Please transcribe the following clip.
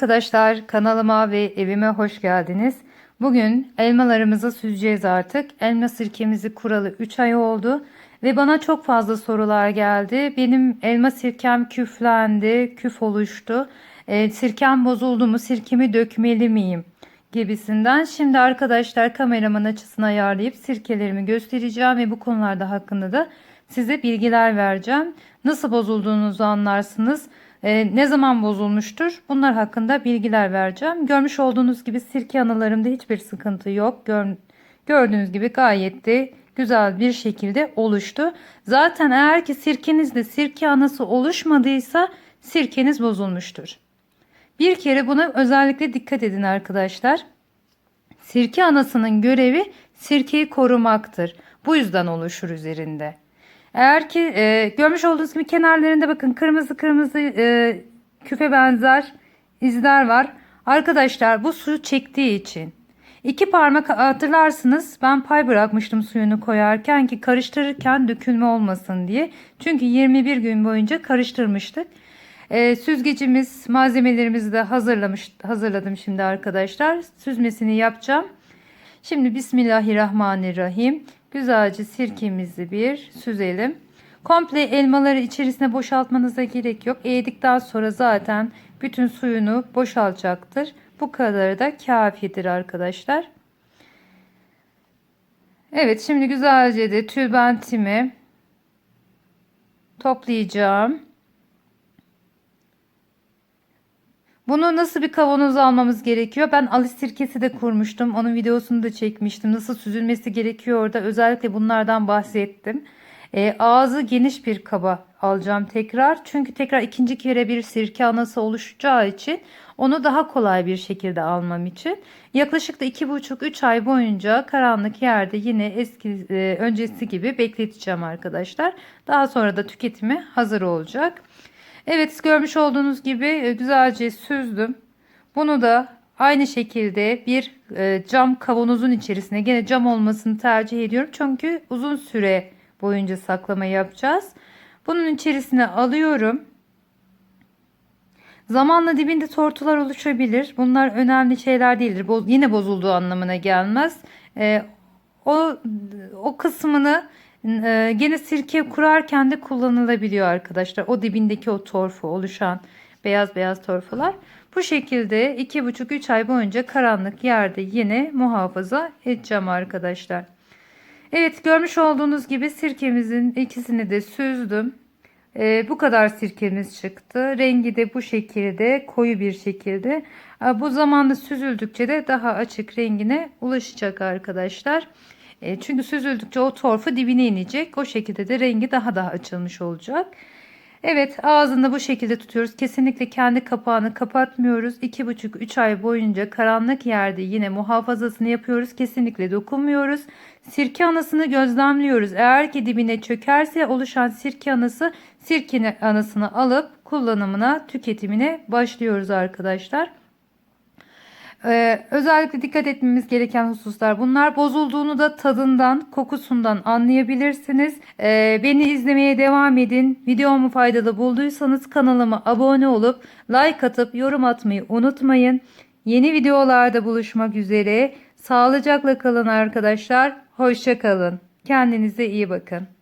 arkadaşlar kanalıma ve evime hoş geldiniz. Bugün elmalarımızı süzeceğiz artık. Elma sirkemizi kuralı 3 ay oldu ve bana çok fazla sorular geldi. Benim elma sirkem küflendi, küf oluştu. E, sirkem bozuldu mu, sirkemi dökmeli miyim gibisinden. Şimdi arkadaşlar kameraman açısını ayarlayıp sirkelerimi göstereceğim ve bu konularda hakkında da size bilgiler vereceğim. Nasıl bozulduğunuzu anlarsınız. Ee, ne zaman bozulmuştur? Bunlar hakkında bilgiler vereceğim. Görmüş olduğunuz gibi sirke anılarımda hiçbir sıkıntı yok. Gör, gördüğünüz gibi gayet de güzel bir şekilde oluştu. Zaten eğer ki sirkenizde sirke anası oluşmadıysa sirkeniz bozulmuştur. Bir kere buna özellikle dikkat edin arkadaşlar. Sirke anasının görevi sirkeyi korumaktır. Bu yüzden oluşur üzerinde. Eğer ki e, görmüş olduğunuz gibi kenarlarında bakın kırmızı kırmızı e, küfe benzer izler var. Arkadaşlar bu suyu çektiği için iki parmak hatırlarsınız ben pay bırakmıştım suyunu koyarken ki karıştırırken dökülme olmasın diye. Çünkü 21 gün boyunca karıştırmıştık. E, süzgecimiz malzemelerimizi de hazırlamış hazırladım şimdi arkadaşlar. Süzmesini yapacağım. Şimdi Bismillahirrahmanirrahim. Güzelce sirkemizi bir süzelim. Komple elmaları içerisine boşaltmanıza gerek yok. Eğdikten sonra zaten bütün suyunu boşaltacaktır. Bu kadarı da kafidir arkadaşlar. Evet şimdi güzelce de tülbentimi toplayacağım. Bunu nasıl bir kavanoz almamız gerekiyor? Ben alis sirkesi de kurmuştum. Onun videosunu da çekmiştim. Nasıl süzülmesi gerekiyor orada. Özellikle bunlardan bahsettim. E, ağzı geniş bir kaba alacağım tekrar. Çünkü tekrar ikinci kere bir sirke anası oluşacağı için onu daha kolay bir şekilde almam için. Yaklaşık da 2,5-3 ay boyunca karanlık yerde yine eski e, öncesi gibi bekleteceğim arkadaşlar. Daha sonra da tüketimi hazır olacak. Evet görmüş olduğunuz gibi e, güzelce süzdüm. Bunu da aynı şekilde bir e, cam kavanozun içerisine gene cam olmasını tercih ediyorum. Çünkü uzun süre boyunca saklama yapacağız. Bunun içerisine alıyorum. Zamanla dibinde tortular oluşabilir. Bunlar önemli şeyler değildir. Yine bozulduğu anlamına gelmez. E, o o kısmını e, gene sirke kurarken de kullanılabiliyor arkadaşlar. O dibindeki o torfu oluşan beyaz beyaz torfular. Bu şekilde 2,5-3 ay boyunca karanlık yerde yine muhafaza edeceğim arkadaşlar. Evet görmüş olduğunuz gibi sirkemizin ikisini de süzdüm. Ee, bu kadar sirkemiz çıktı. Rengi de bu şekilde koyu bir şekilde. Ee, bu zamanda süzüldükçe de daha açık rengine ulaşacak arkadaşlar. E, çünkü süzüldükçe o torfu dibine inecek. O şekilde de rengi daha da açılmış olacak. Evet ağzında bu şekilde tutuyoruz. Kesinlikle kendi kapağını kapatmıyoruz. 2,5-3 ay boyunca karanlık yerde yine muhafazasını yapıyoruz. Kesinlikle dokunmuyoruz. Sirke anasını gözlemliyoruz. Eğer ki dibine çökerse oluşan sirke anası sirke anasını alıp kullanımına tüketimine başlıyoruz arkadaşlar. Ee, özellikle dikkat etmemiz gereken hususlar bunlar. Bozulduğunu da tadından, kokusundan anlayabilirsiniz. Ee, beni izlemeye devam edin. Videomu faydalı bulduysanız kanalıma abone olup like atıp yorum atmayı unutmayın. Yeni videolarda buluşmak üzere. Sağlıcakla kalın arkadaşlar. Hoşça kalın. Kendinize iyi bakın.